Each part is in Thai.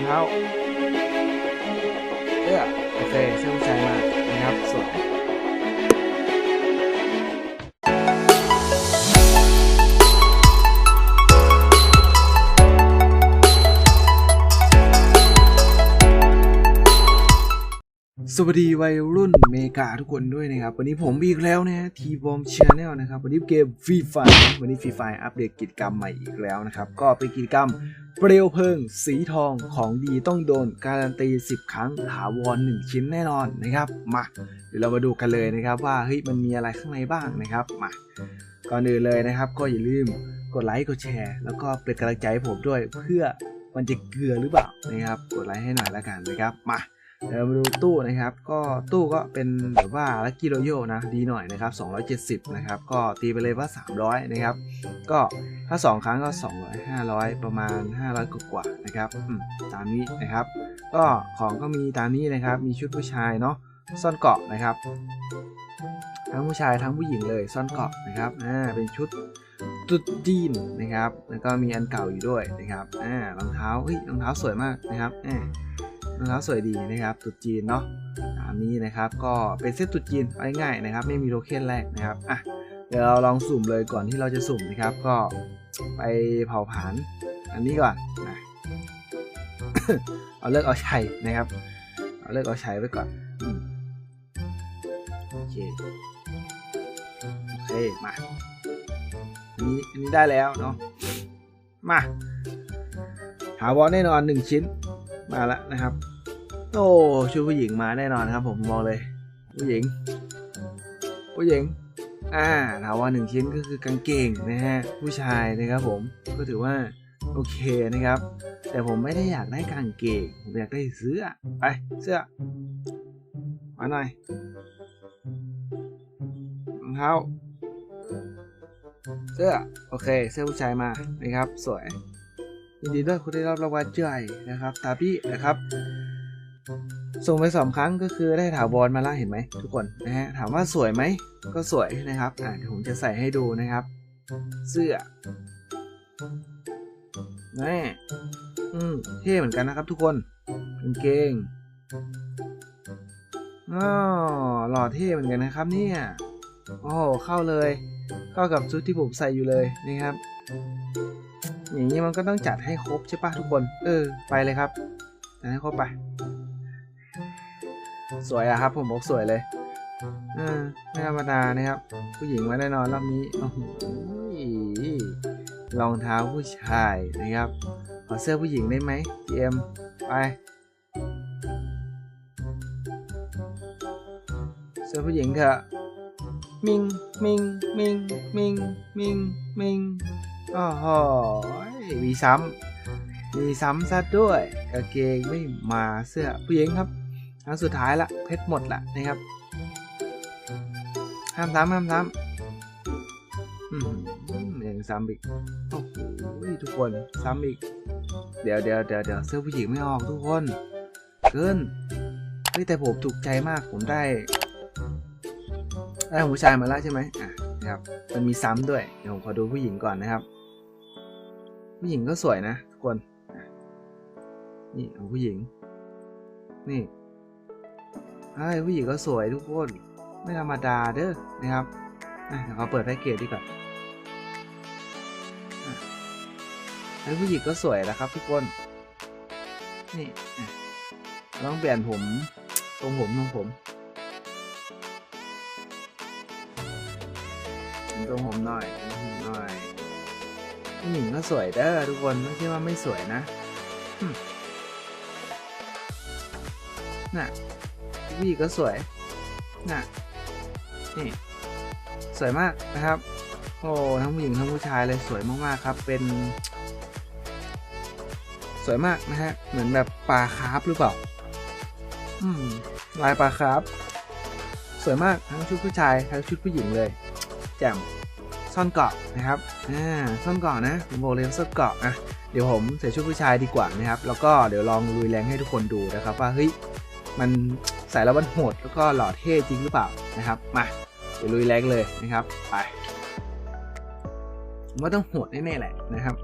องเท้าเอื้อโอเคเสื้อผู้ชายมานะครับสวย วัสดีวัยรุ่นเมกาทุกคนด้วยนะครับ วันนี้ผมอีกแล้วนะทีบอมชาแนลนะครับ วันนี้เกมฟรีไฟวันนี้ฟรีไฟอัปเดตกิจกรรมใหม่อีกแล้วนะครับ ก็เป็นกิจกรรมเปลวเพลิง สีทองของดีต้องโดน การันตี 10 ครั้งถาวร1ชิ้นแน่นอนนะครับ มาเดี๋ยวเรามาดูกันเลยนะครับ ว่าเฮ้ยมันมีอะไรข้างในบ้างนะครับมาก่อนอื่นเลยนะครับ ก็อย่าลืมกดไลค์กดแชร์ แล้วก็เป็นกำลังใจให้ผมด้วยเพื่อมันจะเกลือหรือเปล่านะครับ กดไลค์ให้หน่อยละกันนะครับมา เดี๋ยวมาดูตู้นะครับ ก็ตู้ก็เป็นแบบว่าลั c กี้โรโยนะดีหน่อยนะครับ270นะครับก็ตีไปเลยว่า 300นะครับก็ถ้า 2 ครั้งก็ 200 500 ประมาณ 500 กว่าๆนะครับตามนี้นะครับ ก็ของก็มีตามนี้นะครับ มีชุดผู้ชายเนาะซ่อนเกาะนะครับ ทั้งผู้ชายทั้งผู้หญิงเลยซ่อนเกาะนะครับอ่าเป็นชุดตุดจีนนะครับ แล้วก็มีอันเก่าอยู่ด้วยนะครับอ่ารองเท้าเฮ้ยรองเท้าสวยมากนะครับอ่า รองเท้าสวยดีนะครับตุดจีนเนาะตามนี้นะครับก็เป็นเซตตุดจีนเอาง่ายๆนะครับ ไม่มีโทเค็นแรกนะครับอะเดี๋ยวเราลองสุ่มเลยก่อนที่เราจะสุ่มนะครับ ก็ไปเผาผลาญอันนี้ก่อนนะเอาเลิกเอาชัยนะครับ เอาเลิกเอาชัยไว้ก่อนอโอเคโอเคมาอันนี้อันนี้ได้แล้วเนาะมาหาวอลแน่นอนหนึ่งชิ้นมาแล้วนะครับ โอ้ชุดผู้หญิงมาแน่นอนครับ ผมบอกเลย ผู้หญิง ผู้หญิง อ่าถามว่าหนึ่งชิ้นก็คือกางเกงนะฮะ ผู้ชายนะครับผมก็ถือว่าโอเคนะครับ แต่ผมไม่ได้อยากได้กางเกงผมอยากได้เสื้อไปเสื้อมาหน่อยรองเท้าเสื้อโอเค เสื้อผู้ชายมานะครับ สวยยินดีด้วยคุณได้รับรางวัลใหญ่นะครับตาพี่นะครับ ส่งไปสองครั้งก็คือได้ถาวรมาแล้วเห็นไหมทุกคนนะฮะถามว่าสวยไหมก็สวยนะครับอ่าเดี๋ยวผมจะใส่ให้ดูนะครับ เสื้อนี่อืมเท่เหมือนกันนะครับทุกคนกางเกงอ๋อหล่อเท่เหมือนกันนะครับเนี่ยโอ้โหเข้าเลยเข้ากับชุดที่ผมใส่อยู่เลยนะครับ อย่างนี้มันก็ต้องจัดให้ครบใช่ปะทุกคน เออ ไปเลยครับจัดให้ครบไป สวยอะครับ ผมบอกสวยเลยอไม่ธรรมดานะครับ ผู้หญิงมาแน่นอนรอบนี้โอ้โหรองเท้าผู้ชายนะครับ ขอเสื้อผู้หญิงได้ไหม GM ไป เสื้อผู้หญิงเถอะมิงมิงมิงมิงมิงมิงโอ้โหมีซ้ำมีซ้ำซะด้วยกางเกงไม่มาเสื้อผู้หญิงครับ ครั้งสุดท้ายละเพชรหมดละนะครับ ห้ามซ้ำห้ามซ้ำอืมยังซ้ำอีกโอ้โหทุกคนซ้ำอีก เดี๋ยวเดี๋ยวเดี๋ยวเดี๋ยวเสื้อผู้หญิงไม่ออกทุกคนเกินเฮ้ยแต่ผมถูกใจมากผมได้ได้ของผู้ชายมาแล้วใช่ไหมอะนะครับมันมีซ้ำด้วยเดี๋ยวผมขอดูผู้หญิงก่อนนะครับ ผู้หญิงก็สวยนะทุกคนนี่ของผู้หญิง นี่ ไอ้ยผู้หญิงก็สวยทุกคน ไม่ธรรมดาเด้อนะครับเดี๋ยวเขาเปิดแพ็กเกจดีกว่าไอ้ผู้หญิงก็สวยนะครับทุกคน นี่ต้องเปลี่ยนผมทรงผมทรงผมตรงผมหน่อยหน่อยผู้หญิงก็สวยเด้อทุกคนไม่ใช่ว่าไม่สวยนะน่ะ ผู้หญิงก็สวยน่ะนี่สวยมากนะครับ โอ้ทั้งผู้หญิงทั้งผู้ชายเลยสวยมากๆครับ เป็น สวยมากนะฮะ เหมือนแบบปลาคาร์ฟหรือเปล่า อืมลายปลาคาร์ฟสวยมากทั้งชุดผู้ชายทั้งชุดผู้หญิงเลย แจ่มซ่อนเกาะนะครับ อ่า ซ่อนเกาะนะ ผมบอกเลยซ่อนเกาะอะเดี๋ยวผมใส่ชุดผู้ชายดีกว่านะครับ แล้วก็เดี๋ยวลองลุยแรงให้ทุกคนดูนะครับ ว่าเฮ้ย มัน ใส่แล้วมันโหดแล้วก็หล่อเท่จริงหรือเปล่านะครับ มาเดี๋ยวลุยแรงเลยนะครับ ไปผมว่าต้องโหดแน่ๆแหละนะครับ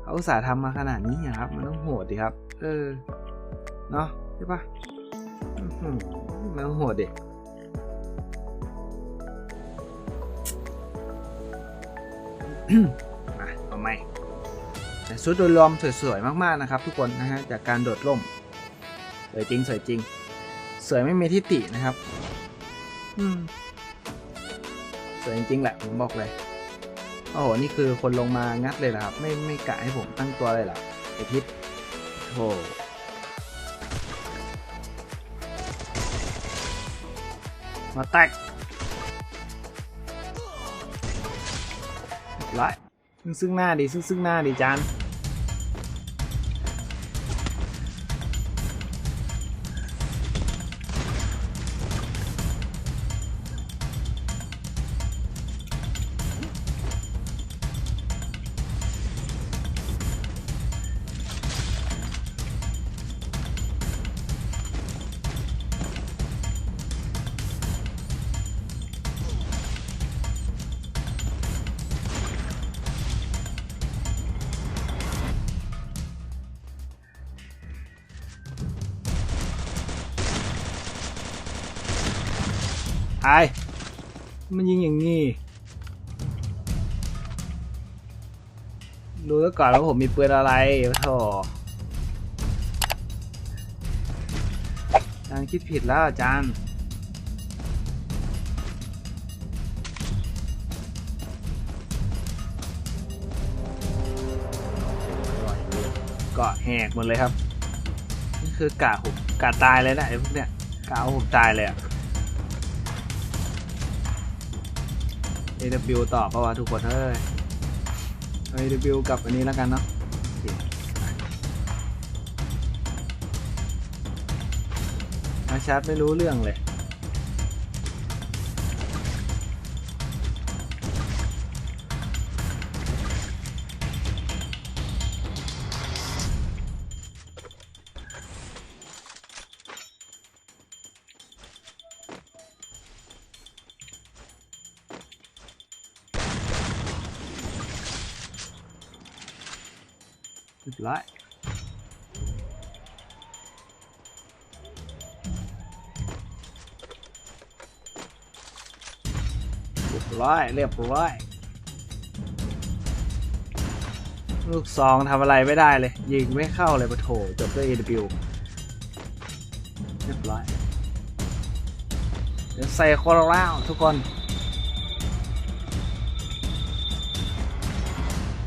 เขาอุตส่าห์ทำมาขนาดนี้อะครับ มันต้องโหดดิครับ เออ เนาะใช่ปะอื้อหือมันต้องโหดดิมาเอาไหมแต่ชุดโดยรวมสวยๆ มากๆนะครับ ทุกคนนะฮะจากการโดดร่มสวยจริงสวยจริง สวยไม่มีที่ตินะครับ อืม สวยจริงๆแหละผมบอกเลย โอ้โห นี่คือคนลงมางัดเลยเหรอครับ ไม่ไม่กะให้ผมตั้งตัวเลยเหรอไอพิษโอ้โหมาแตกเรียบร้อยซึ่งซึ่งหน้าดีซึ่งซึ่งหน้าดีจาน ไอมันยิงอย่างนี้ ดูก่อนว่าผมมีปืนอะไรโธ่อาจารย์คิดผิดแล้วอาจารย์เกาะแหกหมดเลยครับ นี่คือกะผมกะตายเลยนะไอ้พวกเนี้ยกะเอาผมตายเลยอะ AW ต่อปะวะทุกคนเฮ้ยเอา AW กับอันนี้แล้วกันเนาะอาชาร์จไม่รู้เรื่องเลย ร้อยเรียบร้อยเรียบร้อย ลูกซองทำอะไรไม่ได้เลย ยิงไม่เข้าเลยปะโถจบด้วย AW เรียบร้อย เดี๋ยวใส่คโรล่าทุกคน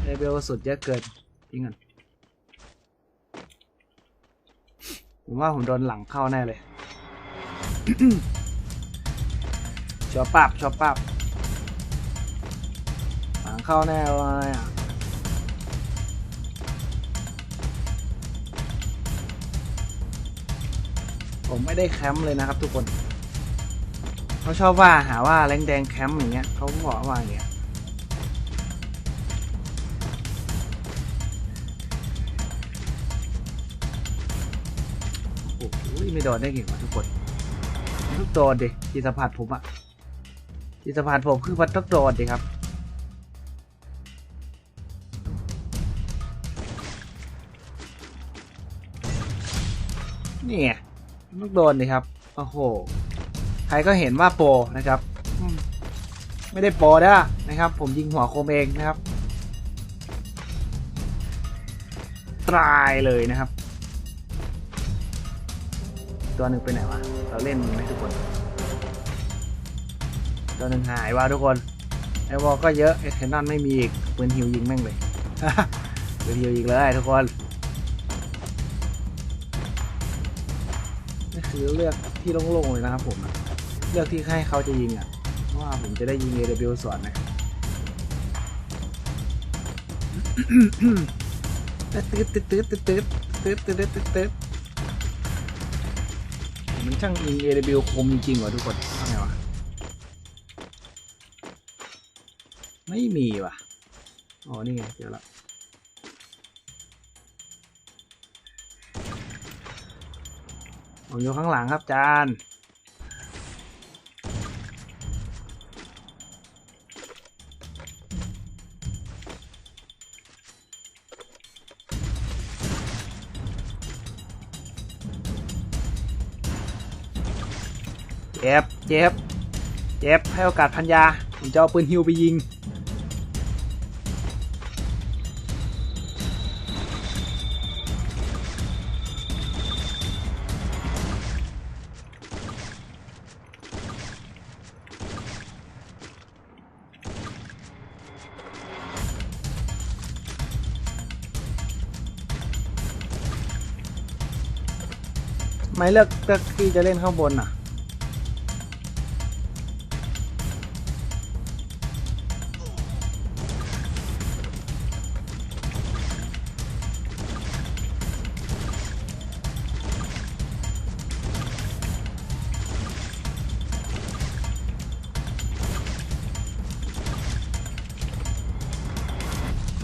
AW สุดเยอะเกินทิ้งกัน ผมว่าผมโดนหลังเข้าแน่เลยชอบปับชอบปับหลังเข้าแน่เลยอะผมไม่ได้แคมป์เลยนะครับทุกคนเขาชอบว่าหาว่าแรงแดงแคมป์อย่างเงี้ยเขาบอกว่าอย่างเงี้ย โอ้โหไม่โดนได้ไงวะทุกคนมันต้องโดนดิจิตสัมผัสผมอะจิตสัมผัสผมคือมันต้องโดนดิครับนี่ไงต้องโดนดิครับโอ้โหใครก็เห็นว่าโปรนะครับไม่ได้โปรนะนะครับ ผมยิงหัวโคมเองนะครับตายเลยนะครับ ตัวหนึ่งไปไหนวะ เราเล่นไหมทุกคน ตัวหนึ่งหายว่ะทุกคน ไอวอลก็เยอะไอเทนนอนไม่มีอีกปืนฮิวยิงแม่งเลยปืนฮิวยิงเลยทุกคนนี่คือเลือกที่โล่งๆเลยนะครับผม เลือกที่ให้เขาจะยิงอะเพราะว่าผมจะได้ยิง AW สวนนะตืดตืดตืดตืดตืดตืดตืดตืดตืดตืด มันช่างยิง AW คมจริงๆว่ะทุกคนว่าไงวะ ไม่มีว่ะ อ๋อ นี่ไง เจอละผมอยู่ข้างหลังครับจาน เจ็บเจ็บเจ็บให้โอกาสพันยาผมจะเอาปืนฮิวไปยิง ไม่เลือกเลือกที่จะเล่นข้างบนอะ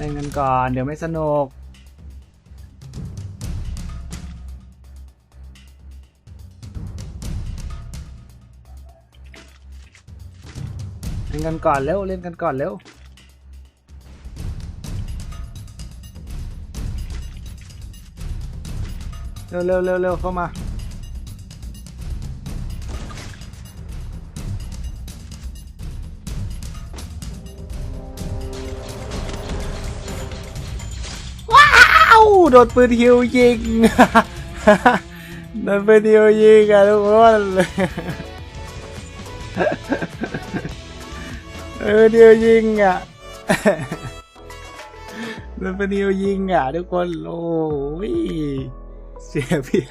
เล่นกันก่อน เดี๋ยวไม่สนุก เล่นกันก่อนเร็ว เล่นกันก่อนเร็วเร็วเร็วเร็วเร็วเข้ามา โดนปืนฮิวยิงโดนปืนฮิวยิงอะทุกคนเออเดียวยิงอะโดนปืนฮิวยิงอะทุกคนโอ้ยเสียเพีย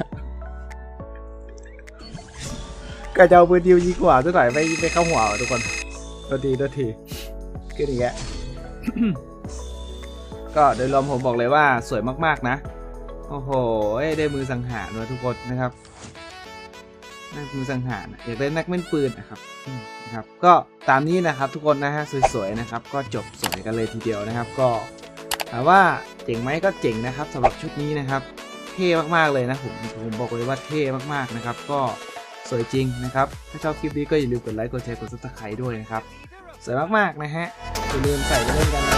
ก็จะเอาปืนฮิวยิงกว่าสักหน่อยไม่ไม่เข้าหัวทุกคนตัวทีตัวทีขึ้นอีกแล้ว ก็โดยรวมผมบอกเลยว่าสวยมากๆนะ โอ้โห ได้มือสังหารมาทุกคนนะครับได้มือสังหารอยากได้นักเล่นปืนนะครับนะครับ ก็ตามนี้นะครับทุกคนนะฮะสวยๆนะครับ ก็จบสวยกันเลยทีเดียวนะครับ ก็ถามว่าเจ๋งไหมก็เจ๋งนะครับสำหรับชุดนี้นะครับ เท่มากๆเลยนะผมผมบอกเลยว่าเท่มากๆนะครับ ก็สวยจริงนะครับ ถ้าชอบคลิปนี้ก็อย่าลืมกดไลค์กดแชร์กดซับสไครต์ด้วยนะครับ สวยมากๆนะฮะอย่าลืมใส่ไปเล่นกัน